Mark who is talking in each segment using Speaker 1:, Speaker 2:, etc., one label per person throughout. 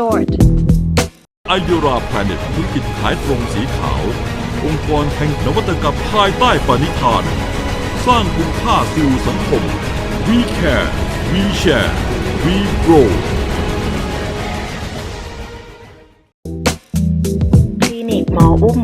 Speaker 1: รีสอร์ท
Speaker 2: อายุราแพลเน็ตธุรกิจขายตรงสีขาว องค์กรแห่งนวัตกรรมภายใต้ปณิธาน สร้างคุณค่าสู่สังคม We Care We Share We Grow
Speaker 3: คลินิกหมออุ้ม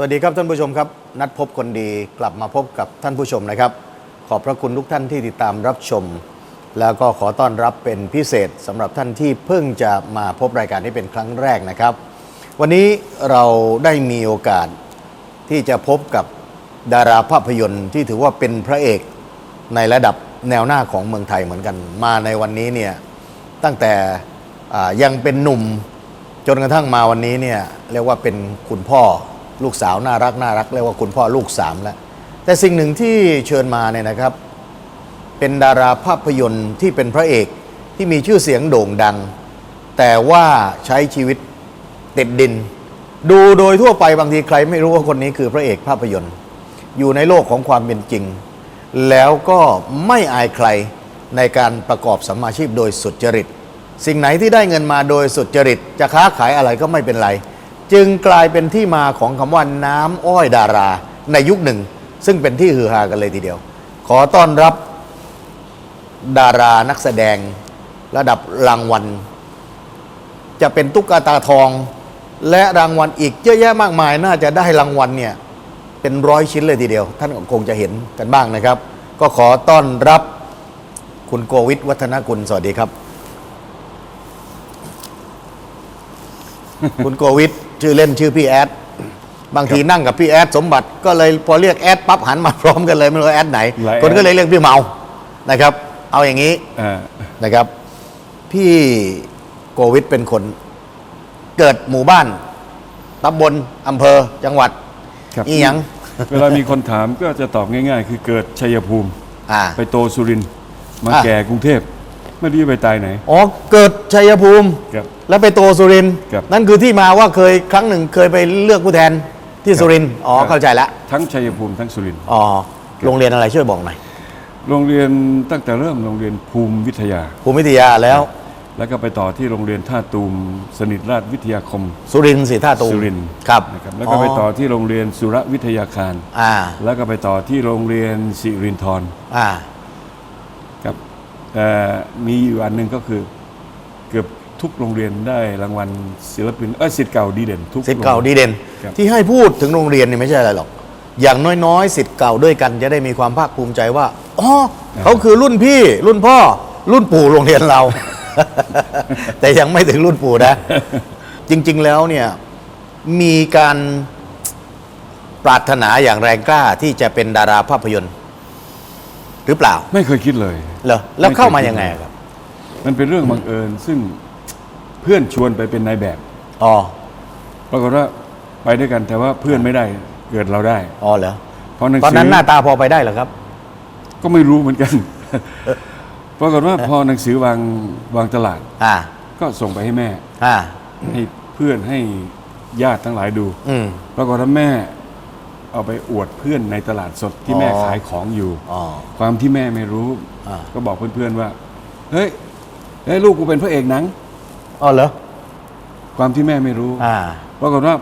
Speaker 4: สวัสดีครับท่านผู้ชมครับ นัดพบคนดีกลับมาพบกับท่านผู้ชมนะครับ ขอบพระคุณทุกท่านที่ติดตามรับชม แล้วก็ขอต้อนรับเป็นพิเศษสำหรับท่านที่เพิ่งจะมาพบรายการนี้เป็นครั้งแรกนะครับ วันนี้เราได้มีโอกาสที่จะพบกับดาราภาพยนตร์ที่ถือว่าเป็นพระเอกในระดับแนวหน้าของเมืองไทยเหมือนกัน มาในวันนี้เนี่ยตั้งแต่ยังเป็นหนุ่มจนกระทั่งมาวันนี้เนี่ยเรียกว่าเป็นคุณพ่อ ลูกสาวน่ารักน่ารักเรียกว่าคุณพ่อลูกสามแล้วแต่สิ่งหนึ่งที่เชิญมาเนี่ยนะครับ เป็นดาราภาพยนตร์ที่เป็นพระเอกที่มีชื่อเสียงโด่งดัง แต่ว่าใช้ชีวิตติดดิน ดูโดยทั่วไปบางทีใครไม่รู้ว่าคนนี้คือพระเอกภาพยนตร์ อยู่ในโลกของความเป็นจริง แล้วก็ไม่อายใครในการประกอบสัมมาชีพโดยสุจริต สิ่งไหนที่ได้เงินมาโดยสุจริต จะค้าขายอะไรก็ไม่เป็นไร จึงกลายเป็นที่มาของคำว่าน้ำอ้อยดารา ในยุคหนึ่ง ซึ่งเป็นที่ฮือฮากันเลยทีเดียว ขอต้อนรับดารานักแสดงระดับรางวัล จะเป็นตุ๊กตาทอง และรางวัลอีกเยอะแยะมากมาย น่าจะได้รางวัลเนี่ยเป็นร้อยชิ้นเลยทีเดียว ท่านคงจะเห็นกันบ้างนะครับ ก็ขอต้อนรับคุณโกวิทวัฒนกุลสวัสดีครับ คุณโกวิท ชื่อเล่นชื่อพี่แอดบางทีนั่งกับพี่แอดสมบัติก็เลยพอเรียกแอดปั๊บหันมาพร้อมกันเลยไม่รู้ว่าแอดไหน
Speaker 5: หลายแอด
Speaker 4: คนก็เลยเรียกพี่เมานะครับ เอาอย่างนี้
Speaker 5: อ่า
Speaker 4: นะครับ พี่โกวิทเป็นคน เกิดหมู่บ้านตำบลอำเภอจังหวัด
Speaker 5: ครับ
Speaker 4: อีหยัง
Speaker 5: เวลามีคนถามก็จะตอบง่าย ๆ คือเกิดชัยภูมิ
Speaker 4: อ่า
Speaker 5: ไปโตสุรินทร์มา
Speaker 4: อะ
Speaker 5: แก่กรุงเทพ ไม่รู้จะไปตายไหน
Speaker 4: อ๋อเกิดชัยภูมิ
Speaker 5: ครับ
Speaker 4: แล้วไปโตสุรินทร์
Speaker 5: ครับ
Speaker 4: นั่นคือที่มาว่าเคยครั้งหนึ่งเคยไปเลือกผู้แทนที่สุรินทร์อ๋อ
Speaker 5: ครับ
Speaker 4: เข้าใจละ
Speaker 5: ทั้งชัยภูมิทั้งสุรินทร์
Speaker 4: อ๋อโรงเรียนอะไรช่วยบอกหน่อย
Speaker 5: โรงเรียนตั้งแต่เริ่มโรงเรียนภูมิวิทยา
Speaker 4: ภูมิวิทยาแล้ว
Speaker 5: แล้วก็ไปต่อที่โรงเรียนท่าตูม สนิทราชวิทยาคม
Speaker 4: สุรินทร์สีท่าตูม
Speaker 5: สุรินทร์
Speaker 4: ครับ
Speaker 5: นะครับแล้วก็ไปต่อที่โรงเรียนสุรวิทยาคาร
Speaker 4: อ่า
Speaker 5: แล้วก็ไปต่อที่โรงเรียนสิรินทร
Speaker 4: อ่า
Speaker 5: ครับแต่ มีอยู่อันหนึ่งก็คือ เกือบทุกโรงเรียนได้รางวัลศิลปินเออสิทธิ์เก่าดีเด่น ทุก
Speaker 4: สิทธิ์เก่า
Speaker 5: โรง
Speaker 4: ดี
Speaker 5: รียน
Speaker 4: เด่น
Speaker 5: ครับ
Speaker 4: ที่ให้พูดถึงโรงเรียนนี่ไม่ใช่อะไรหรอก อย่างน้อยๆสิทธิ์เก่าด้วยกันจะได้มีความภาคภูมิใจว่าอ๋อเขาคือรุ่นพี่รุ่นพ่อ รุ่นปู่โรงเรียนเรา แต่ยังไม่ถึงรุ่นปู่นะ จริง ๆแล้วเนี่ยมีการปรารถนาอย่างแรงกล้าที่จะเป็นดาราภาพยนตร์ หรือเปล่า
Speaker 5: ไม่เคยคิดเลย
Speaker 4: เหรอแล้วเข้ามายังไงครับ
Speaker 5: มันเป็นเรื่องบังเอิญซึ่งเพื่อนชวนไปเป็นนายแบบ
Speaker 4: อ๋อ
Speaker 5: ปรากฏว่าไปด้วยกันแต่ว่าเพื่อนไม่ได้เกิดเราได้
Speaker 4: อ๋อเหรอ
Speaker 5: เพราะหนัง
Speaker 4: ตอน
Speaker 5: สื
Speaker 4: นั้นหน้าตาพอไปได้เหรอครับ
Speaker 5: ก็ไม่รู้เหมือนกันปรากฏว่าพอหนังสือวางวางตลาด
Speaker 4: อ่า
Speaker 5: ก็ส่งไปให้แม่
Speaker 4: อ่า
Speaker 5: ให้เพื่อนให้ญาติทั้งหลายดู
Speaker 4: อืม
Speaker 5: ปรากฏว่าแม่ เอาไปอวดเพื่อนในตลาดสดที่
Speaker 4: อ๋อ
Speaker 5: แม่ขายของอยู่
Speaker 4: อ๋อ
Speaker 5: ความที่แม่ไม่รู้
Speaker 4: อ่า
Speaker 5: ก็บอกเพื่อนๆว่า เฮ้ยเฮ้ยลูกกูเป็นพระเอกหนัง
Speaker 4: อ๋อเหรอ
Speaker 5: ความที่แม่ไม่รู้
Speaker 4: อ่า
Speaker 5: ปรากฏว่า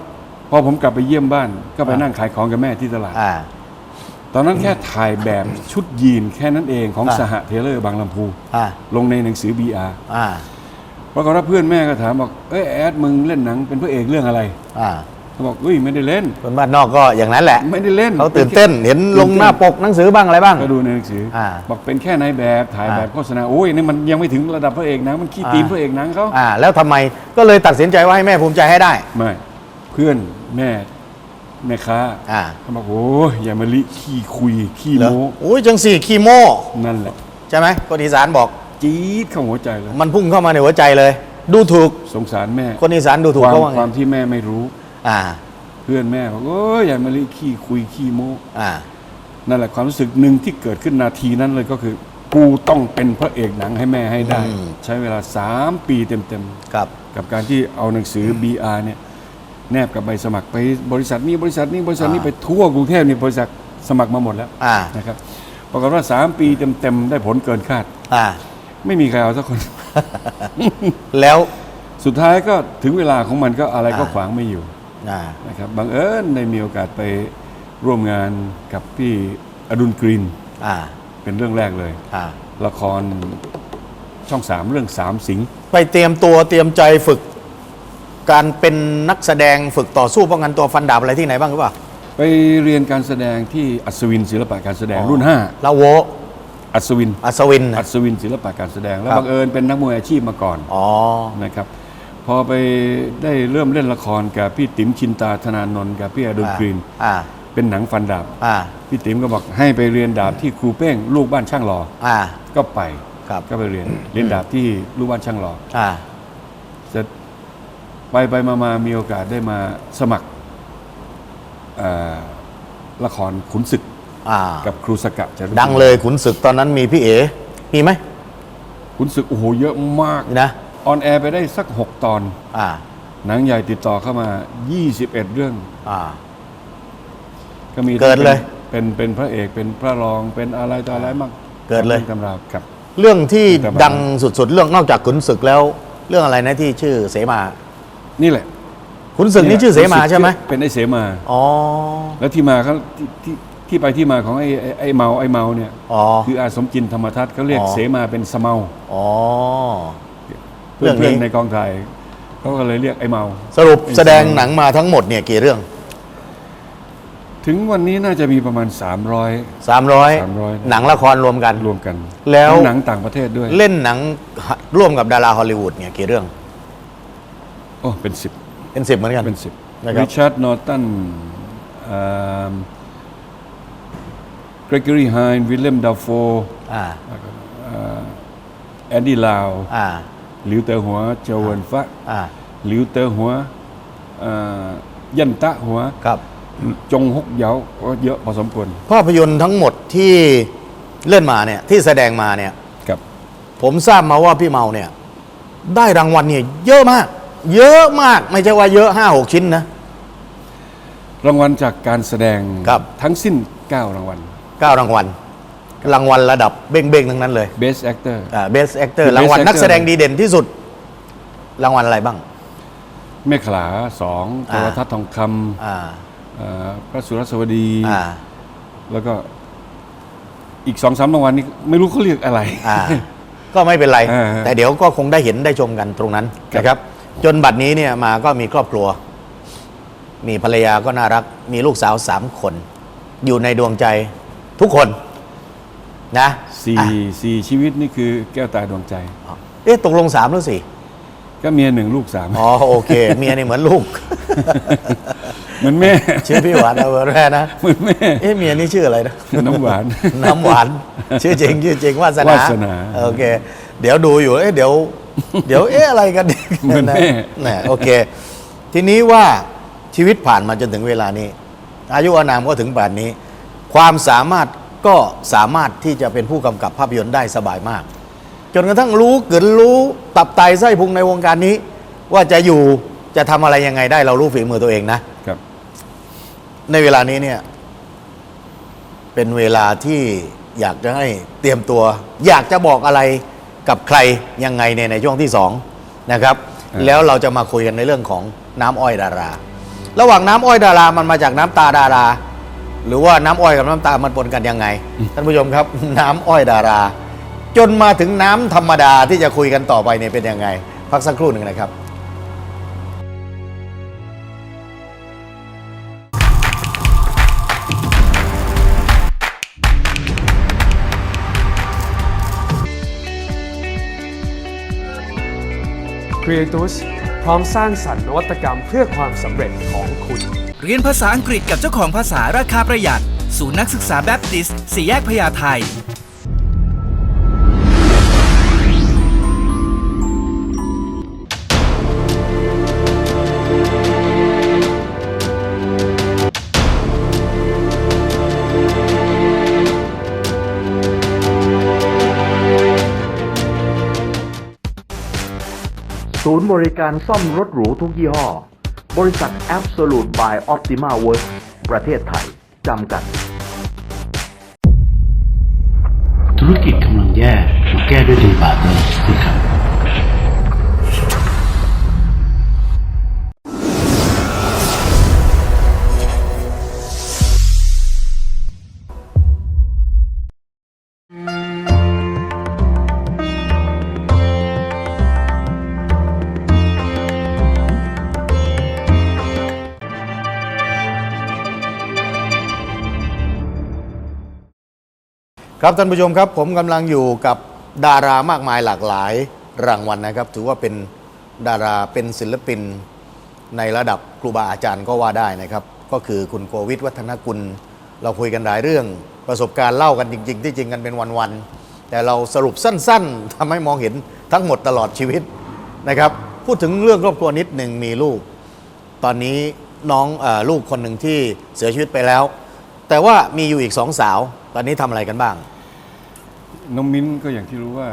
Speaker 5: พอผมกลับไปเยี่ยมบ้าน ก็ไป
Speaker 4: อ่านั่
Speaker 5: นั่งขายของกับแม่ที่ตลาด
Speaker 4: อ่า
Speaker 5: ตอนนั้นแค่ถ่ายแบบชุดยีนแค่นั้นเองของ
Speaker 4: อ่า
Speaker 5: สหเทเลอร์บางลำพู
Speaker 4: อ่า
Speaker 5: ลงในหนังสือ BR
Speaker 4: อ่า
Speaker 5: ปรากฏว่าเพื่อนแม่ก็ถามบอกเอ้ยแอดมึงเล่นหนังเป็นพระเอกเรื่องอะไร
Speaker 4: อ่า
Speaker 5: เขาบอกอุ้ยไม่ได้เล่น
Speaker 4: คนบ้านนอกก็อย่างนั้นแหละ
Speaker 5: ไม่ได้เล่น
Speaker 4: เขาตื่นเต้นเห็นลงหน้าปกหนังสือบ้างอะไรบ้าง
Speaker 5: ก็ดูในหนังสืออาบอกเป็นแค่นายแบบถ่ายแบบ
Speaker 4: อ่า
Speaker 5: โฆษณาโอ้ยนี่มันยังไม่ถึงระดับพระเอกหนังมันขี้
Speaker 4: อ่า
Speaker 5: ตีมพระเอกหนังเขา
Speaker 4: อ่า แล้วทำไมก็เลยตัดสินใจว่าให้แม่ภูมิใจให้ได้
Speaker 5: ไม่เพื่อนแม่แม่ค้า
Speaker 4: อ่า
Speaker 5: เขาบอกโอ้ยอย่ามาลิขี้คุยขี้
Speaker 4: เหรอ
Speaker 5: โม้
Speaker 4: โอ้ยจังสี่คีโม
Speaker 5: นั่นแหละ
Speaker 4: ใช่ไหมคนอีสานบอก
Speaker 5: จี๊ดเข้าหัวใจเลย
Speaker 4: มันพุ่งเข้ามาในหัวใจเลย ดูถูก
Speaker 5: สงสารแม่
Speaker 4: คนอีสานดูถูก
Speaker 5: ความ
Speaker 4: เขาว่าไง
Speaker 5: ความที่แม่ไม่รู้
Speaker 4: อ่า
Speaker 5: เพื่อนแม่บอกโอ้ยอย่ามาลิขี้คุยขี้โม้
Speaker 4: อ่า
Speaker 5: นั่นแหละความรู้สึกหนึ่งที่เกิดขึ้นนาทีนั้นเลยก็คือ กูต้องเป็นพระเอกหนังให้แม่ให้ได้
Speaker 4: อืม
Speaker 5: ใช้เวลา3ปีเต็ม
Speaker 4: ครับ
Speaker 5: ๆ กับการที่เอาหนังสือ BR เนี่ยแนบกับใบสมัครไปบริษัทนี้บริษัทนี้บริษัทนี้
Speaker 4: อ่า
Speaker 5: ไปทั่วกรุงเทพนี่บริษัทสมัครมาหมดแล้ว
Speaker 4: อ่า
Speaker 5: นะครับปรากฏว่า3ปีเต็มๆได้ผลเกินคาด
Speaker 4: อ่า
Speaker 5: ไม่มีใครเอาสักคน
Speaker 4: แล้ว
Speaker 5: สุดท้ายก็ถึงเวลาของมันก็อะไรก็
Speaker 4: อ่า
Speaker 5: ขวางไม่อยู่
Speaker 4: อ่า
Speaker 5: นะครับบังเอิญได้มีโอกาสไปร่วมงานกับพี่อดุลกรีน
Speaker 4: อ่า
Speaker 5: เป็นเรื่องแรกเลย
Speaker 4: อ่า
Speaker 5: ละครช่องสามเรื่องสามสิงห์
Speaker 4: ไปเตรียมตัวเตรียมใจฝึก การเป็นนักแสดงฝึกต่อสู้ป้องกันตัวฟันดาบอะไรที่ไหนบ้างหรือเปล่า
Speaker 5: ไปเรียนการแสดงที่อัศวินศิลปะการแสดงรุ่น
Speaker 4: ลาโว
Speaker 5: 5อัศวิน
Speaker 4: อัศวิน
Speaker 5: อัศวินศิลปะการแสดงแล้ว
Speaker 4: ครับ
Speaker 5: บังเอิญเป็นนักมวยอาชีพมาก่อน
Speaker 4: อ๋อ
Speaker 5: นะครับ พอไปได้เริ่มเล่นละครกับพี่ติ๋มชินตาธนานนท์กับพี่อดุลกรีน
Speaker 4: อ่า
Speaker 5: เป็นหนังฟันดาบ
Speaker 4: อ่า
Speaker 5: พี่ติ๋มก็บอกให้ไปเรียนดาบที่ครูเป้งลูกบ้านช่างหล่อ
Speaker 4: อ่า
Speaker 5: ก็ไป
Speaker 4: ครับ
Speaker 5: ก็ไปเรียนเรียนดาบที่ลูกบ้านช่างหล่อ
Speaker 4: อ่า
Speaker 5: เสร็จไปไปมามามีโอกาสได้มาสมัครเอ่อละครขุนศึก
Speaker 4: อ่า
Speaker 5: กับครูสกะจารุ
Speaker 4: ดังเลยขุนศึกตอนนั้นมีพี่เอ๋มีไหม
Speaker 5: ขุนศึกโอ้โหเยอะมาก
Speaker 4: นะ
Speaker 5: ออนแอร์ไปได้สัก 6 ตอน
Speaker 4: อ่า
Speaker 5: หนังใหญ่ติดต่อเข้ามา 21 เรื่อง
Speaker 4: อ่า
Speaker 5: ก็มี
Speaker 4: เกิดเลย
Speaker 5: เป็นเป็นพระเอกเป็นพระรองเป็นอะไรต่ออะไรมั่ง
Speaker 4: เกิดเลย
Speaker 5: ตำราครับ
Speaker 4: เรื่องที่
Speaker 5: แต่ว่า
Speaker 4: ดังสุดๆ เรื่องนอกจากขุนศึกแล้ว เรื่องอะไรนะที่ชื่อเสมา
Speaker 5: นี่แหละ
Speaker 4: ขุนศึกนี่ชื่อเสมาใช่ไหม
Speaker 5: เป็นไอเสมา
Speaker 4: อ๋อ
Speaker 5: แล้วที่มาเขาที่ที่ที่ไปที่มาของไอ้ไอ้ไอ้เมาไอ้เมาเนี่ย
Speaker 4: อ๋อ
Speaker 5: คืออาสมจินธรรมทัศน์เขาเรียก
Speaker 4: อ๋อ
Speaker 5: เสมาเป็นสะเมา
Speaker 4: อ๋อ
Speaker 5: เพื่
Speaker 4: เรื่
Speaker 5: อ
Speaker 4: อนงนี้
Speaker 5: เพื่อนในกองถ่ายเขาก็เลยเรียกไอ้เมา
Speaker 4: สรุป
Speaker 5: เป็น
Speaker 4: แสดง
Speaker 5: สมัย
Speaker 4: หนังมาทั้งหมดเนี่ยกี่เรื่อง
Speaker 5: ถึงวันนี้น่าจะมีประมาณ 300
Speaker 4: 300
Speaker 5: 300
Speaker 4: หนังละครรวมกัน
Speaker 5: รวมกัน
Speaker 4: แล้ว
Speaker 5: หนังต่างประเทศด้วย
Speaker 4: เล่นหนังร่วมกับดาราฮอลลีวูดเนี่ยกี่เรื่อง
Speaker 5: โอ้เป็นสิบ
Speaker 4: เป็นสิบเหมือนกัน
Speaker 5: เป็นสิบ
Speaker 4: นะครับ
Speaker 5: ริชาร์ดนอร์ตันเกรกอรี่ไฮน์วิลเลมดัฟโฟ
Speaker 4: อ่า
Speaker 5: แอนดี้ลาว
Speaker 4: อ่า
Speaker 5: หลิวเตอหัวเจาเวินฟะ
Speaker 4: อ่า
Speaker 5: หลิวเตอหัวเอ่อยันตะหัว
Speaker 4: ครับ
Speaker 5: จงฮกเหยาก็เยอะพอสมควร
Speaker 4: ภาพยนตร์ทั้งหมดที่เล่นมาเนี่ยที่แสดงมาเนี่ย
Speaker 5: กับ
Speaker 4: ผมทราบมาว่าพี่เมาเนี่ย ได้รางวัลเนี่ยเยอะมาก เยอะมากไม่ใช่ว่าเยอะห้าหกชิ้นนะ
Speaker 5: รางวัลจากการแสดง
Speaker 4: ครับ
Speaker 5: ทั้งสิ้น 9 รางวัล
Speaker 4: เก้ารางวัล รางวัลระดับเบ้งๆทั้งนั้นเลย
Speaker 5: Best Actor
Speaker 4: อ่า Best Actor
Speaker 5: คือ Best
Speaker 4: รางวัล
Speaker 5: Actor
Speaker 4: นักแสดงดีเด่นที่สุด รางวัลอะไรบ้าง
Speaker 5: เมฆขลาสองโท
Speaker 4: อ่า
Speaker 5: รทัศน์ทองค
Speaker 4: อ่าำ
Speaker 5: เอ่อพระสุรสวดี
Speaker 4: อ่า
Speaker 5: แล้วก็อีกสองสามรางวัลนี้ไม่รู้เขาเรียกอะไร
Speaker 4: อ่า ก็ไม่เป็นไร
Speaker 5: อ่า
Speaker 4: แต่เดี๋ยวก็คงได้เห็นได้ชมกันตรงนั้น
Speaker 5: ครับ
Speaker 4: นะครับ จนบัดนี้เนี่ยมาก็มีครอบครัว มีภรรยาก็น่ารัก มีลูกสาวสามคน อยู่ในดวงใจทุกคน นะ
Speaker 5: สี่
Speaker 4: อะ
Speaker 5: สี่ชีวิตนี่คือแก้วตาดวงใจ
Speaker 4: เอ๊ะตกลงสามหรือสี่
Speaker 5: ก็เมียหนึ่งลูกสาม
Speaker 4: อ๋อโอเค เมียนี่เหมือนลูก
Speaker 5: เหมือนแม่
Speaker 4: ชื่อพี่หวานเอาแร่นะ
Speaker 5: เหมือนแม่
Speaker 4: เอ๊ะเมียนี่ชื่ออะไรนะ
Speaker 5: น้ำหวาน
Speaker 4: น้ำหวาน ชื่อจริงชื่อจริงวาสนาวา
Speaker 5: สนา
Speaker 4: โอเค เดี๋ยวดูอยู่เอ๊ะเดี๋ยว เดี๋ยวเอ๊ะอะไรกันเนี่ย
Speaker 5: เหมือนแม่
Speaker 4: นะโอเค ทีนี้ว่าชีวิตผ่านมาจนถึงเวลานี้ อายุอานามก็ถึงป่านนี้ ความสามารถ ก็สามารถที่จะเป็นผู้กำกับภาพยนตร์ได้สบายมาก จนกระทั่งรู้เกิดรู้ตับไตไส้พุงในวงการนี้ ว่าจะอยู่จะทำอะไรยังไงได้เรารู้ฝีมือตัวเองนะ
Speaker 5: ครับ
Speaker 4: ในเวลานี้เนี่ย เป็นเวลาที่อยากจะให้เตรียมตัว อยากจะบอกอะไรกับใครยังไงในในช่วงที่สองนะครับ
Speaker 5: อ่า
Speaker 4: แล้วเราจะมาคุยกันในเรื่องของน้ำอ้อยดารา ระหว่างน้ำอ้อยดารามันมาจากน้ำตาดารา หรือว่าน้ำอ้อยกับน้ำตาลมันปนกันยังไง ท่านผู้ชมครับ น้ำอ้อยดารา จนมาถึงน้ำธรรมดาที่จะคุยกันต่อไปเนี่ยเป็นยังไง พักสักครู่หนึ่งนะครับ
Speaker 6: Creatus พร้อมสร้างสรรค์นวัตกรรมเพื่อความสำเร็จของคุณ
Speaker 7: เรียนภาษาอังกฤษกับเจ้าของภาษาราคาประหยัด ศูนย์นักศึกษาแบปติสสี่แยกพญาไท
Speaker 8: ศูนย์บริการซ่อมรถหรูทุกยี่ห้อ บริษัท Absolute by Optima Works ประเทศไทย จำกัด
Speaker 9: ธุรกิจกำลังแย่มาแก้ด้วยดีบาทเลยสิครับ
Speaker 4: ครับท่านผู้ชมครับผมกำลังอยู่กับดารามากมายหลากหลายรางวัลนะครับ ถือว่าเป็นดาราเป็นศิลปินในระดับครูบาอาจารย์ก็ว่าได้นะครับ ก็คือคุณโกวิทวัฒนกุล เราคุยกันหลายเรื่อง ประสบการณ์เล่ากันจริง ๆ ที่จริงกันเป็นวันๆแต่เราสรุปสั้น ๆทำให้มองเห็นทั้งหมดตลอดชีวิตนะครับ พูดถึงเรื่องครอบครัวนิดหนึ่งมีลูก ตอนนี้น้องอลูกคนหนึ่งที่เสียชีวิตไปแล้ว แต่ว่ามีอยู่อีกสองสาว ตอนนี้ทำอะไรกันบ้าง
Speaker 5: น้องมิ้นก็อย่างที่รู้ว่า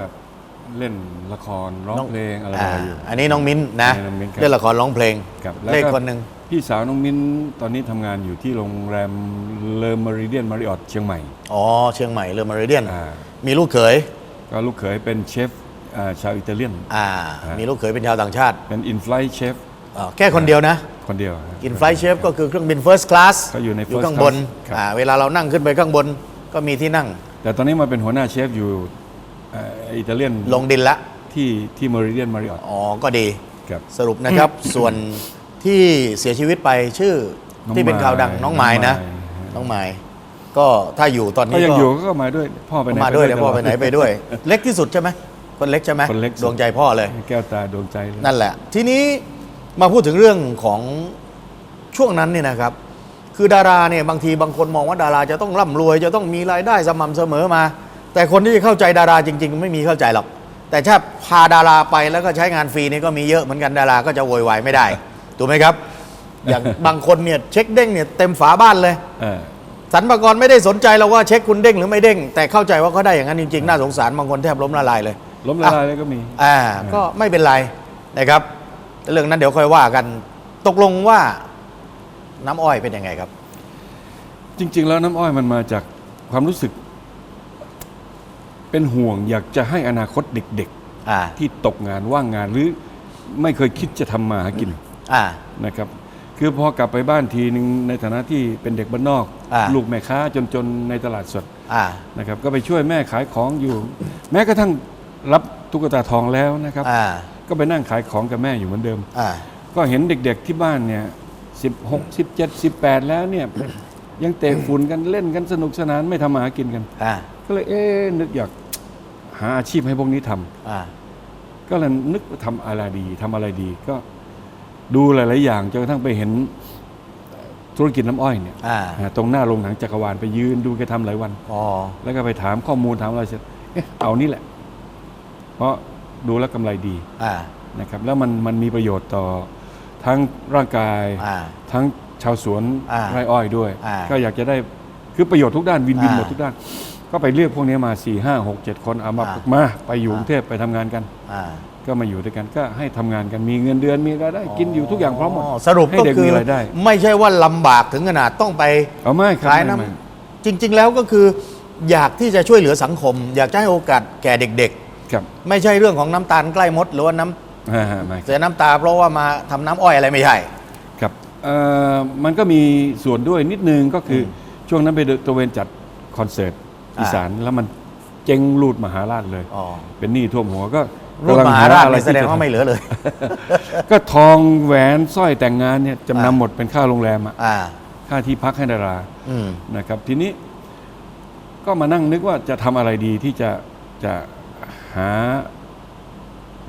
Speaker 5: เล่นละครร้อง
Speaker 4: น้อง
Speaker 5: เพลงอะไร
Speaker 4: อ่า
Speaker 5: อะไรอยู่
Speaker 4: อันนี้น้องมิ้นนะ
Speaker 5: น้องมิ้นครับ
Speaker 4: เล่นละครร้องเพลง
Speaker 5: ครับ
Speaker 4: เล่น
Speaker 5: ก็
Speaker 4: คนหนึ่ง
Speaker 5: พี่สาวน้องมิ้นตอนนี้ทำงานอยู่ที่โรงแรมเลอมาริเดียนมาริออตเชียงใหม่
Speaker 4: อ๋อเชียงใหม่เรือมาริเดียน
Speaker 5: อ่า
Speaker 4: มีลูกเขย
Speaker 5: ก็ลูกเขยเป็นเชฟอ่าชาวอิตาเลียน
Speaker 4: อ่า
Speaker 5: อ่ามี
Speaker 4: มีลูกเขยเป็นชาวต่างชาติ
Speaker 5: เป็นอินฟล g เชฟ
Speaker 4: อ่าแค่คนเดียวนะ
Speaker 5: คนเดียว
Speaker 4: อินฟล g เชฟก็คือเครื่องบิน First Class
Speaker 5: เขาอยู่ใน
Speaker 4: อยู่
Speaker 5: First
Speaker 4: ข้างบน
Speaker 5: Class ครับ
Speaker 4: อ่าเวลาเรานั่งขึ้นไปข้างบนก็มีที่นั่ง
Speaker 5: แต่ตอนนี้มาเป็นหัวหน้าเชฟอยู่เอ่ออิตาเลียน
Speaker 4: ลงดินละ
Speaker 5: ที่ที่มาริเดียนมาริออต
Speaker 4: อ๋อ ก็ดี
Speaker 5: ครับ
Speaker 4: สรุปนะครับ ส่วนที่เสียชีวิตไปชื่อ
Speaker 5: น้อง
Speaker 4: ที่เป็นข่าวดัง
Speaker 5: มาย
Speaker 4: น้องไม้นะ
Speaker 5: น้องมาย
Speaker 4: น้องไม้ก็ถ้าอยู่ตอนนี้
Speaker 5: ก็ยัง
Speaker 4: ก็
Speaker 5: อยู่ก็มาด้วยพ่อไปไหน
Speaker 4: มาด้วย
Speaker 5: ต
Speaker 4: เดี๋ยว
Speaker 5: ล
Speaker 4: พ่
Speaker 5: อ
Speaker 4: อไปไหนไปด้วย เล็กที่สุดใช่ไหมคนเล็กใช่ไหม
Speaker 5: คนเล็กสุ
Speaker 4: ดวงใจพ่อเลย
Speaker 5: แก้วตาดวงใจเลย
Speaker 4: นั่นแหละ ทีนี้มาพูดถึงเรื่องของช่วงนั้นเนี่ยนะครับ คือดาราเนี่ยบางทีบางคนมองว่าดาราจะต้องร่ำรวยจะต้องมีรายได้สม่ำเสมอมา แต่คนที่จะเข้าใจดาราจริง ๆ ไม่มีเข้าใจหรอก แต่ถ้าพาดาราไปแล้วก็ใช้งานฟรีนี่ก็มีเยอะเหมือนกันดาราก็จะโวยวายไม่ได้ถูกไหมครับอย่างบางคนเนี่ยเช็คเด้งเนี่ยเต็มฝาบ้านเลย
Speaker 5: เออ
Speaker 4: สรรพากรไม่ได้สนใจเราว่าเช็คคุณเด้งหรือไม่เด้ง แต่เข้าใจว่าเขาได้อย่างนั้นจริงๆ น่าสงสารบางคนแทบล้มละลายเลย
Speaker 5: ล้มละลายเลยก็มี
Speaker 4: อ่า ก็ไม่เป็นไรนะครับแต่เรื่องนั้นเดี๋ยวค่อยว่ากัน ตกลงว่า น้ำอ้อยเป็นยังไงครับ
Speaker 5: จริง ๆ แล้วน้ำอ้อยมันมาจากความรู้สึก เป็นห่วงอยากจะให้อนาคตเด็ก
Speaker 4: อ่า
Speaker 5: ๆ ที่ตกงานว่างงานหรือไม่เคยคิดจะทำมาหากิน
Speaker 4: อ่า
Speaker 5: นะครับ คือพอกลับไปบ้านทีนึงในฐานะที่เป็นเด็กบ้านนอก
Speaker 4: อ่า
Speaker 5: ลูกแม่ค้าจนๆในตลาดสด
Speaker 4: อ่า
Speaker 5: นะครับก็ไปช่วยแม่ขายของอยู่ แม้กระทั่งรับตุ๊กตาทองแล้วนะครับ
Speaker 4: อ่า
Speaker 5: ก็ไปนั่งขายของกับแม่อยู่เหมือนเดิม
Speaker 4: อ่า
Speaker 5: ก็เห็นเด็กๆที่บ้านเนี่ย สิบหกสิบเจ็ดสิบแปดแล้วเนี่ย ยังเตะฝุ่นกันเล่นกันสนุกสนานไม่ทำมาหากินกัน
Speaker 4: อ่า
Speaker 5: ก็เลยเอ๊ะนึกอยากหาอาชีพให้พวกนี้ทำ
Speaker 4: อ่า
Speaker 5: ก็เลยนึกว่าทำอะไรดีทำอะไรดีก็ดูหลาย ๆ อย่างจนกระทั่งไปเห็นธุรกิจน้ำอ้อยเนี่ย
Speaker 4: อ่า
Speaker 5: อ่าตรงหน้าโรงหนังจักรวาลไปยืนดูแกทำหลายวัน
Speaker 4: อ๋อ
Speaker 5: แล้วก็ไปถามข้อมูลถามอะไรเสร็จเอ๊ะเอานี่แหละ เพราะดูแล้วกำไรดี
Speaker 4: อ่า
Speaker 5: นะครับ แล้วมันมันมีประโยชน์ต่อ ทั้งร่างกาย
Speaker 4: อ่า
Speaker 5: ทั้งชาวสวน
Speaker 4: อ่า
Speaker 5: ไร่อ้อยด้วย
Speaker 4: อ่า
Speaker 5: ก็อยากจะได้คือประโยชน์ทุกด้านวินวิน
Speaker 4: อ่า
Speaker 5: หมดทุกด้าน ก็ไปเลือกพวกนี้มา4ี่ห้าหกเจ็ดคนเอามา
Speaker 4: อ่า
Speaker 5: มาไปอยู่ก
Speaker 4: อ่า
Speaker 5: รุงเทพไปทำงานกัน
Speaker 4: อ่า
Speaker 5: ก็มาอยู่ด้วยกันก็ให้ทำงานกันมีเงินเดือนมีรายได้กินอยู่ทุกอย่างพร้อมหมด
Speaker 4: สรุป
Speaker 5: ให้
Speaker 4: ก็
Speaker 5: เด็ก
Speaker 4: คือ
Speaker 5: มีรายได้
Speaker 4: ไม่ใช่ว่าลำบากถึงขนาดต้องไป
Speaker 5: เอาไม่ครับ
Speaker 4: ขาย
Speaker 5: ไม่
Speaker 4: น้
Speaker 5: ไม่ำ
Speaker 4: จริง ๆ แล้วก็คือ อยากที่จะช่วยเหลือสังคม อยากจะให้โอกาสแก่เด็ก
Speaker 5: ครับ
Speaker 4: ๆ ไม่ใช่เรื่องของน้ำตาลใกล้มด หรือว่าน้ำ
Speaker 5: อ่าไม่
Speaker 4: เสียน้ำตาเพราะว่ามาทำน้ำอ้อยอะไรไม่ใช่
Speaker 5: ครับเอ่อมันก็มีส่วนด้วยนิดนึงก็คืออช่วงนั้นไปตระเวนจัดคอนเสิร์ตอีสานแล้วมันเจ๊งรูดมหาราชเลย
Speaker 4: อ๋อ
Speaker 5: เป็นหนี้ท่วมหัวก็
Speaker 4: รุ่น
Speaker 5: กำลัง
Speaker 4: มหาราช
Speaker 5: อะไร
Speaker 4: เนี่ยแสดง
Speaker 5: ที่จะ
Speaker 4: ว่าไม่เหลือเลย
Speaker 5: ก็ทองแหวนสร้อยแต่งงานเนี่ยจำ
Speaker 4: อ่า
Speaker 5: นำหมดเป็นค่าโรงแรมอะ
Speaker 4: อ่า
Speaker 5: ค่าที่พักให้ดารา
Speaker 4: อืม
Speaker 5: นะครับทีนี้ก็มานั่งนึกว่าจะทำอะไรดีที่จะจะหา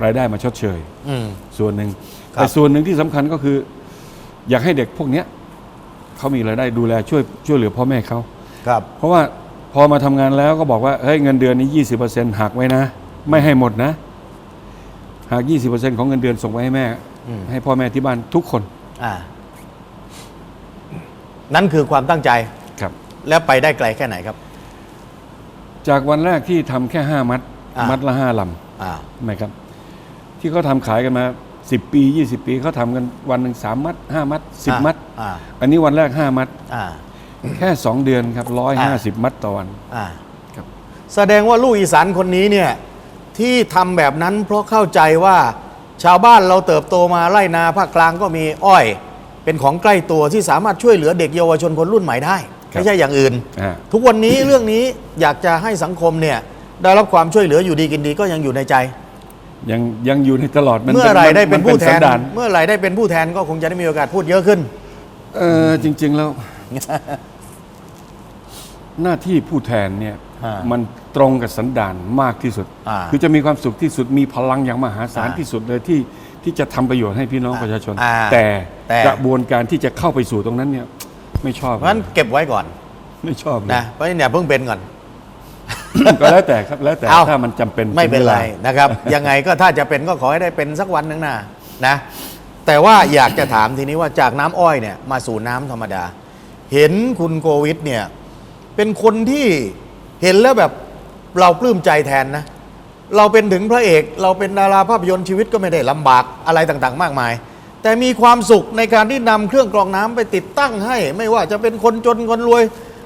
Speaker 5: รายได้มาชดเชย
Speaker 4: อืม
Speaker 5: ส่วนหนึ่ง
Speaker 4: ครับ
Speaker 5: แต่ส่วนหนึ่งที่สำคัญก็คือ อยากให้เด็กพวกเนี้ยเขามีรายได้ดูแลช่วยช่วยเหลือพ่อแม่เขา
Speaker 4: ครับ
Speaker 5: เพราะว่าพอมาทำงานแล้วก็บอกว่าเฮ้ยเงินเดือนนี้ยี่สิบเปอร์เซ็นต์หักไว้นะ ไม่ให้หมดนะหักยี่สิบเปอร์เซ็นต์ของเงินเดือนส่งไว้ให้แม่
Speaker 4: อืม
Speaker 5: ให้พ่อแม่ที่บ้านทุกคน
Speaker 4: อ่า นั่นคือความตั้งใจ
Speaker 5: ครับ
Speaker 4: แล้วไปได้ไกลแค่ไหนครับ
Speaker 5: จากวันแรกที่ทำแค่ห้ามัด
Speaker 4: อ่ามั
Speaker 5: มัดละห้าล
Speaker 4: อ่าำ
Speaker 5: ไหมครับ ที่เขาทำขายกันมาสิบปียี่สิบปีเขาทำกันวันหนึ่งสามมัดห้ามัดสิบ
Speaker 4: อ่า
Speaker 5: มัด
Speaker 4: อ่า
Speaker 5: อันนี้วันแรกห้ามัด
Speaker 4: อ่า
Speaker 5: แค่สองเดือนครับร้อยห้าสิบมัดต่อวัน
Speaker 4: อ่า
Speaker 5: ครับ
Speaker 4: แสดงว่าลูกอีสานคนนี้เนี่ยที่ทำแบบนั้นเพราะเข้าใจว่าชาวบ้านเราเติบโตมาไร่นาภาคกลางก็มีอ้อย เป็นของใกล้ตัวที่สามารถช่วยเหลือเด็กเยาวชนคนรุ่นใหม่ได้
Speaker 5: ครับ
Speaker 4: ไม่ใช่อย่างอื่น
Speaker 5: อ่า
Speaker 4: ทุกวันนี้ เรื่องนี้อยากจะให้สังคมเนี่ยได้รับความช่วยเหลืออยู่ดีกินดีก็ยังอยู่ในใจ
Speaker 5: ยังยังอยู่ในตลอดมัน
Speaker 4: เมื่อไหรได้เป็นผู้แทน
Speaker 5: มัสัดาน
Speaker 4: เมื่อไหรได้เป็นผู้แทนก็คงจะได้มีโอกาสพูดเยอะขึ้น
Speaker 5: เออจริง ๆแล้ว หน้าที่ผู้แทนเนี่ย
Speaker 4: อ่า
Speaker 5: มันตรงกับสันดานมากที่สุด
Speaker 4: อ่า
Speaker 5: คือจะมีความสุขที่สุดมีพลังอย่างมหาศาล
Speaker 4: อ่า
Speaker 5: ที่สุดเลยที่ที่จะทำประโยชน์ให้พี่น้องประชาชน
Speaker 4: อ่า
Speaker 5: แต่
Speaker 4: แต่
Speaker 5: กระบวนการที่จะเข้าไปสู่ตรงนั้นเนี่ย ไม่ชอบ
Speaker 4: เพราะฉะนั้นเก็บไว้ก่อน
Speaker 5: ไม่ชอบเลย
Speaker 4: นะเพราะฉะนั้นอย่าเพิ่งเป็นก่อน
Speaker 5: ก็แล้วแต่ครับแล้วแต่
Speaker 4: เอ้า
Speaker 5: ถ้ามันจำเป็น
Speaker 4: ไม่เป็นไร
Speaker 5: ถึงวลา
Speaker 4: นะครับ ยังไงก็ถ้าจะเป็นก็ขอให้ได้เป็นสักวันหนึ่งนะนะ แต่ว่าอยากจะถามทีนี้ว่าจากน้ำอ้อยเนี่ยมาสู่น้ำธรรมดา เห็นคุณโควิดเนี่ย เป็นคนที่เห็นแล้วแบบเราปลื้มใจแทนนะ เราเป็นถึงพระเอก เราเป็นดาราภาพยนตร์ชีวิตก็ไม่ได้ลำบากอะไรต่างๆ มากมาย แต่มีความสุขในการที่นำเครื่องกรองน้ำไปติดตั้งให้ ไม่ว่าจะเป็นคนจนคนรวย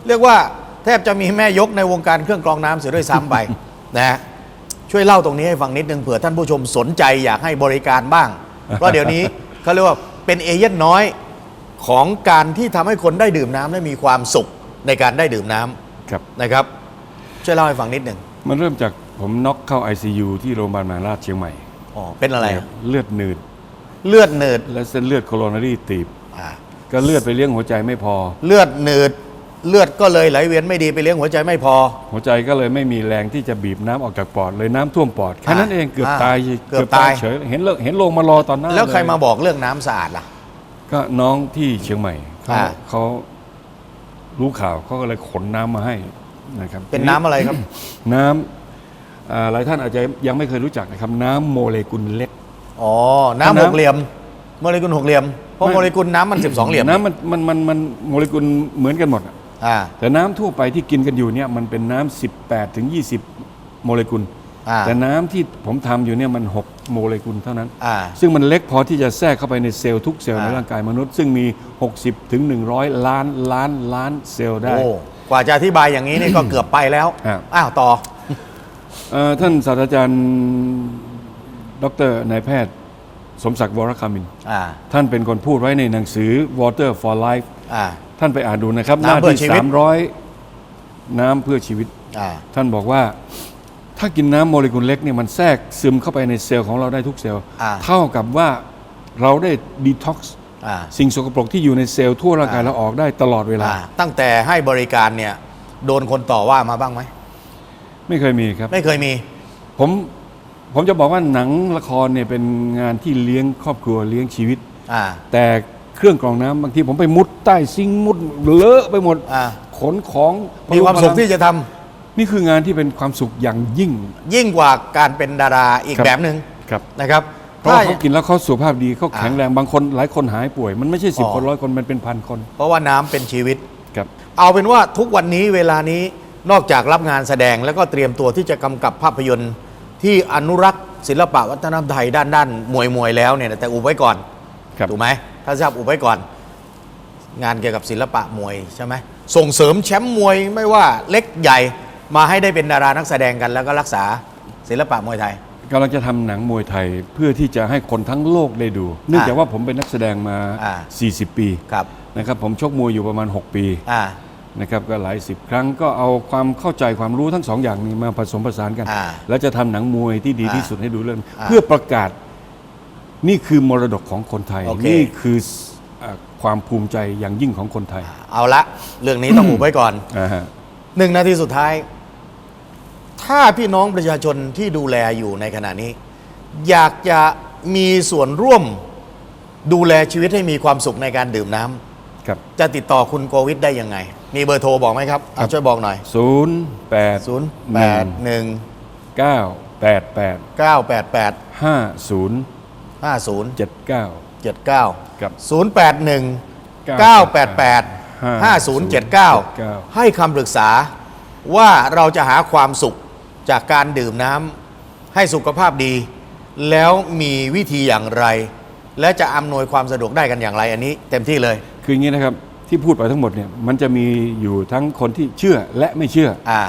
Speaker 4: เรียกว่า แทบจะมีแม่ยกในวงการเครื่องกรองน้ำเสียด้วยซ้ำไปนะฮะช่วยเล่าตรงนี้ให้ฟังนิดนึงเผื่อท่านผู้ชมสนใจอยากให้บริการบ้าง เพราะเดี๋ยวนี้เขาเรียกว่าเป็นเอเย่นน้อยของการที่ทำให้คนได้ดื่มน้ำและมีความสุขในการได้ดื่มน้ำ
Speaker 5: ครับ
Speaker 4: นะครับ ช่วยเล่าให้ฟังนิดหนึ่ง
Speaker 5: มันเริ่มจากผมน็อกเข้า ICU ที่โรงพยาบาลมหาราชเชียงใหม่
Speaker 4: อ๋อเป็นอะไร
Speaker 5: เลือดหนืด
Speaker 4: เลือดหนืด
Speaker 5: และเส้นเลือดโคโรนารีตีบ
Speaker 4: อ่า
Speaker 5: ก็เลือดไปเลี้ยงหัวใจไม่พอ
Speaker 4: เลือดหนืด เลือดก็เลยไหลเวียนไม่ดีไปเลี้ยงหัวใจไม่พอ
Speaker 5: หัวใจก็เลยไม่มีแรงที่จะบีบน้ำออกจากปอดเลยน้ำท่วมปอดแค่นั้นเองเกือบ
Speaker 4: อ่า
Speaker 5: ตาย
Speaker 4: เกือบตาย
Speaker 5: เฉยเห็นเลเห็นโลงมารอตอนหน้า
Speaker 4: แล้วใคร
Speaker 5: เย
Speaker 4: มาบอกเรื่องน้ำสะอาดล่ะ
Speaker 5: ก็น้องที่เชียงใหม่เขา
Speaker 4: อ่า
Speaker 5: เขารู้ข่าวเขาก็เลยขนน้ำมาให้นะครับ
Speaker 4: เป็นน้ำอะไรครับ
Speaker 5: น้ำอ่าหลายท่านอาจจะยังไม่เคยรู้จักนะครับ น้ำโมเลกุลเล็ก
Speaker 4: อ๋อ น้ำหกเหลี่ยมโมเลกุลหกเหลี่ยมเพราะ
Speaker 5: ไม่
Speaker 4: โมเลกุลน้ำมัน12เหลี่ยม
Speaker 5: น้ำมันมันมันมันโมเลกุลเหมือนกันหมดอะ
Speaker 4: อ่า
Speaker 5: แต่น้ำทั่วไปที่กินกันอยู่เนี่ยมันเป็นน้ำ18ถึง20 โมเลกุล
Speaker 4: อ่า
Speaker 5: แต่น้ำที่ผมทำอยู่เนี่ยมัน 6 โมเลกุลเท่านั้น
Speaker 4: อ่า
Speaker 5: ซึ่งมันเล็กพอที่จะแทรกเข้าไปในเซลล์ทุกเซลล์
Speaker 4: อ่า
Speaker 5: ในร่างกายมนุษย์ ซึ่งมี 60ถึง100 ล้านล้านล้านเซลล์ได้
Speaker 4: โอ้กว่าจะอธิบายอย่างนี้นี่ก็เกือบไปแล้ว
Speaker 5: ครับ
Speaker 4: อ้าวต่อ
Speaker 5: เอ่อท่านศาสตราจารย์ดรนายแพทย์สมศักดิ์วรคามิน
Speaker 4: อ่า
Speaker 5: ท่านเป็นคนพูดไว้ในหนังสือ Water for Life
Speaker 4: อ่า
Speaker 5: ท่านไปอ่านดูนะครับ ห
Speaker 4: น้ำ
Speaker 5: น้า
Speaker 4: เพื่อ
Speaker 5: ที่
Speaker 4: ชีวิต
Speaker 5: 300น้ำเพื่อชีวิต
Speaker 4: อ่า
Speaker 5: ท่านบอกว่าถ้ากินน้ำโมเลกุลเล็กเนี่ยมันแทรกซึมเข้าไปในเซลล์ของเราได้ทุกเซลล์
Speaker 4: อ่า
Speaker 5: เท่ากับว่าเราได้ดีท็อกซ์
Speaker 4: อ่า
Speaker 5: สิ่งสกปรกที่อยู่ในเซลล์ทั่วร่างกาย
Speaker 4: อ่า
Speaker 5: เราออกได้ตลอดเวลา
Speaker 4: อ่าตั้งแต่ให้บริการเนี่ย โดนคนต่อว่ามาบ้างไหม
Speaker 5: ไม่เคยมีครับ
Speaker 4: ไม่เคยมี
Speaker 5: ผมผมจะบอกว่าหนังละครเนี่ยเป็นงานที่เลี้ยงครอบครัวเลี้ยงชีวิต
Speaker 4: อ่า
Speaker 5: แต่ เครื่องกรองน้ำบางทีผมไปมุดใต้ซิงค์มุดเลอะไปหมด
Speaker 4: อ่า
Speaker 5: ขนของ
Speaker 4: มีความสุขที่จะทำ
Speaker 5: นี่คืองานที่เป็นความสุขอย่างยิ่ง
Speaker 4: ยิ่งกว่าการเป็นดาราอีก
Speaker 5: ครับ
Speaker 4: แบบหนึ่ง
Speaker 5: ครับ
Speaker 4: นะครับ
Speaker 5: เพราะว่าเขากินแล้วเขาสุขภาพดีเขา
Speaker 4: อ่า
Speaker 5: แข็งแรงบางคนหลายคนหายป่วย มันไม่ใช่สิบ
Speaker 4: อ๋อ
Speaker 5: คนร้อยคนมันเป็นพันคน
Speaker 4: เพราะว่าน้ำเป็นชีวิต
Speaker 5: ครับ
Speaker 4: เอาเป็นว่าทุกวันนี้เวลานี้นอกจากรับงานแสดงแล้วก็เตรียมตัวที่จะกำกับภาพยนตร์ ที่อนุรักษ์ศิลปะวัฒนธรรมไทยด้านด้านมวยมวยแล้วเนี่ยแต่อุบไว้ก่อน
Speaker 5: ครับ
Speaker 4: ถูกไหม ถ้าทราบอุบไว้ก่อน งานเกี่ยวกับศิลปะมวยใช่ไหมส่งเสริมแชมป์มวยไม่ว่าเล็กใหญ่มาให้ได้เป็นดารานักแสดงกันแล้วก็รักษาศิลปะมวยไทย
Speaker 5: กำลังจะทำหนังมวยไทยเพื่อที่จะให้คนทั้งโลกได้ดู เนื่องจากว่าผมเป็นนักแสดงมา
Speaker 4: อ่า
Speaker 5: 40 ปี
Speaker 4: ครับ
Speaker 5: นะครับผมชกมวยอยู่ประมาณ 6 ปี
Speaker 4: อ่า
Speaker 5: นะครับก็หลายสิบครั้งก็เอาความเข้าใจความรู้ทั้งสองอย่างนี้มาผสมผสานกัน
Speaker 4: อ่า
Speaker 5: แล้วจะทำหนังมวยที่ดี
Speaker 4: อ่า
Speaker 5: ที่สุดให้ดูเรื่อง
Speaker 4: อ่า
Speaker 5: เพื่อประกาศ นี่คือมรดกของคนไทย
Speaker 4: โอเค
Speaker 5: นี่คือเอ่อความภูมิใจอย่างยิ่งของคนไทย
Speaker 4: เอาละ เรื่องนี้ต้องอุบไว้ก่อน
Speaker 5: อ่าฮะ
Speaker 4: หนึ่งนาทีสุดท้าย ถ้าพี่น้องประชาชนที่ดูแลอยู่ในขณะนี้ อยากจะมีส่วนร่วมดูแลชีวิตให้มีความสุขในการดื่มน้ำ
Speaker 5: ครับ
Speaker 4: จะติดต่อคุณโกวิทได้ยังไง มีเบอร์โทรบอกไหมครับเอาช่วยบอกหน่อย
Speaker 5: ศูนย์แปด
Speaker 4: 0 8 1
Speaker 5: เก้าแปดแปด
Speaker 4: 9 8 8
Speaker 5: ห้าศูนย์
Speaker 4: 5 0
Speaker 5: เจ็ดเก้า
Speaker 4: 7 9
Speaker 5: ครับ
Speaker 4: 0 8 1 9 8 8 5 0 7 9 ให้คำปรึกษาว่าเราจะหาความสุขจากการดื่มน้ำให้สุขภาพดี แล้วมีวิธีอย่างไร และจะอำนวยความสะดวกได้กันอย่างไรอันนี้ เต็มที่เลย
Speaker 5: คืออย่างนี้นะครับ ที่พูดไปทั้งหมดเนี่ยมันจะมีอยู่ทั้งคนที่เชื่อและไม่เชื่อ
Speaker 4: อ่า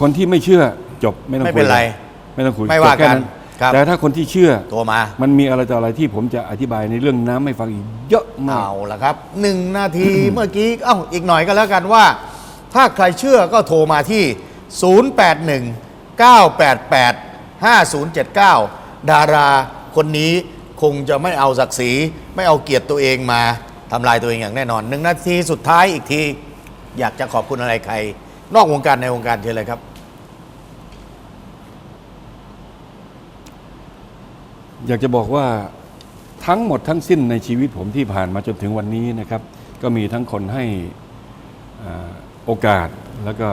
Speaker 5: คนที่ไม่เชื่อจบไม่ต้อง
Speaker 4: ไม่
Speaker 5: คุ
Speaker 4: เป็
Speaker 5: ย
Speaker 4: นไร
Speaker 5: ไม่ต้องคุย
Speaker 4: ไม่ว่า
Speaker 5: จบแค่
Speaker 4: กัน ครับ
Speaker 5: แต่ถ้าคนที่เชื่อ
Speaker 4: โทรมา
Speaker 5: มันมีอะไรต่ออะไรที่ผมจะอธิบายในเรื่องน้ำให้ฟังอีกเยอะมาก
Speaker 4: เอาละครับหนึ่งนาที เมื่อกี้เอ้าอีกหน่อยก็แล้วกันว่า ถ้าใครเชื่อก็โทรมาที่ 081 988 5079 ดาราคนนี้คงจะไม่เอาศักดิ์ศรี ไม่เอาเกียรติตัวเองมาทำลายตัวเองอย่างแน่นอนหนึ่งนาทีสุดท้ายอีกที อยากจะขอบคุณอะไรใคร นอกวงการในวงการเชิญเลยครับ
Speaker 5: อยากจะบอกว่าทั้งหมดทั้งสิ้นในชีวิตผมที่ผ่านมาจนถึงวันนี้นะครับ ก็มีทั้งคนให้อโอกาสแล้วก็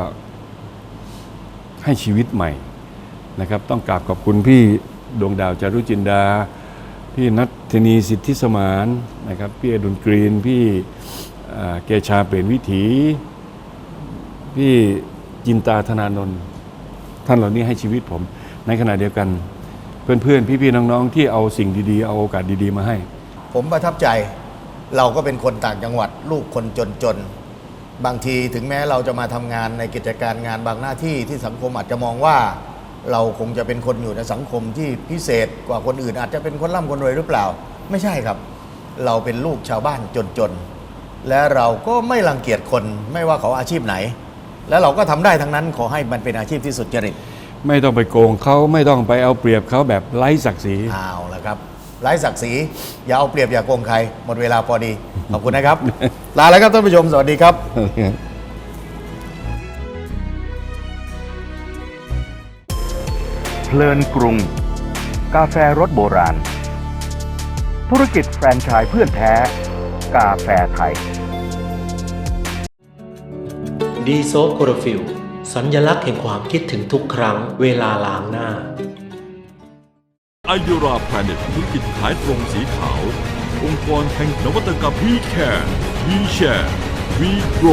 Speaker 5: ให้ชีวิตใหม่นะครับ ต้องกราบขอบคุณพี่ดวงดาวจารุจินดา พี่นัทธนีสิทธิสมานนะครับพี่อดุลกรีน พี่เกชาเปลี่ยนวิถี พี่จินตาธนานนท์ท่านเหล่านี้ให้ชีวิตผม ในขณะเดียวกัน เพื่อนๆ พี่ๆ น้องๆ ที่เอาสิ่งดีๆ เอาโอกาสดีๆ มาให้
Speaker 4: ผมประทับใจเราก็เป็นคนต่างจังหวัด ลูกคนจนๆ บางทีถึงแม้เราจะมาทำงานในกิจการงานบางหน้าที่ที่สังคมอาจจะมองว่า เราคงจะเป็นคนอยู่ในสังคมที่พิเศษกว่าคนอื่น อาจจะเป็นคนร่ำคนรวยหรือเปล่า ไม่ใช่ครับ เราเป็นลูกชาวบ้านจนๆ และเราก็ไม่รังเกียจคนไม่ว่าเขาอาชีพไหน และเราก็ทำได้ทั้งนั้นขอให้มันเป็นอาชีพที่สุดจริต
Speaker 5: ไม่ต้องไปโกงเขาไม่ต้องไปเอาเปรียบเขาแบบไร้ศักดิ์ศรี
Speaker 4: เอาละครับไร้ศักดิ์ศรีอย่าเอาเปรียบอย่าโกงใคร หมดเวลาพอดี ขอบคุณนะครับ ลาแล้วครับท่านผู้ชมสวัสดีครับ
Speaker 8: เพลินกรุง กาแฟรสโบราณ ธุรกิจแฟรนไชส์เพื่อนแท้ กาแฟไทย
Speaker 9: ดีโซโคโรฟิล สัญลักษณ์แห่งความคิดถึงทุกครั้งเวลาล้างหน้าไอ
Speaker 2: เดียราแพลเน็ตธุรกิจขายตรงสีขาว องค์กรแห่งนวัตกรรมพีแคร์วีแชร์วีโกร